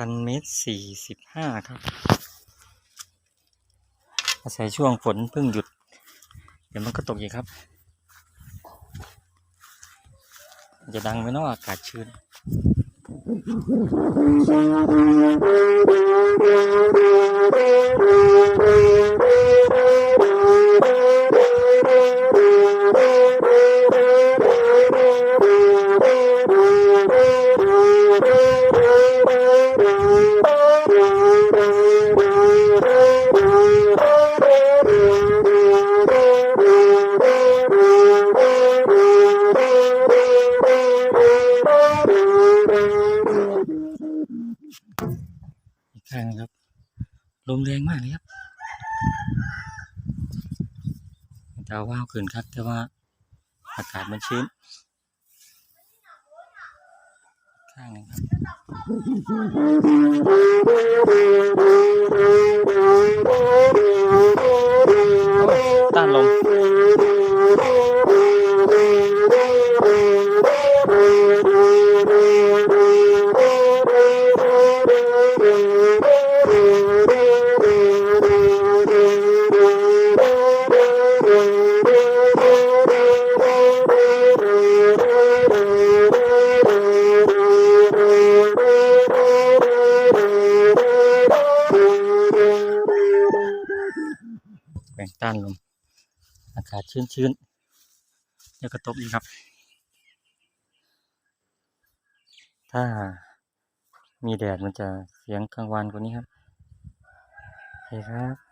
คันเมตรสี่สิบห้าครับ อาศัยช่วงฝนเพิ่งหยุด เดี๋ยวมันก็ตกอีกครับ จะดังไหมเนาะอากาศชื้น อีกข้างหนึ่งครับ ลมแรงมากเลยครับดาวว่าวขึ้นครับ แต่ว่าอากาศมันชื้น ข้างนึงครับต้านลม แบ่งต้านลม อากาศชื้นๆแล้วก็ตกอีกครับ ถ้ามีแดดมันจะเสียงกลางวันกว่านี้ครับโอเคครับ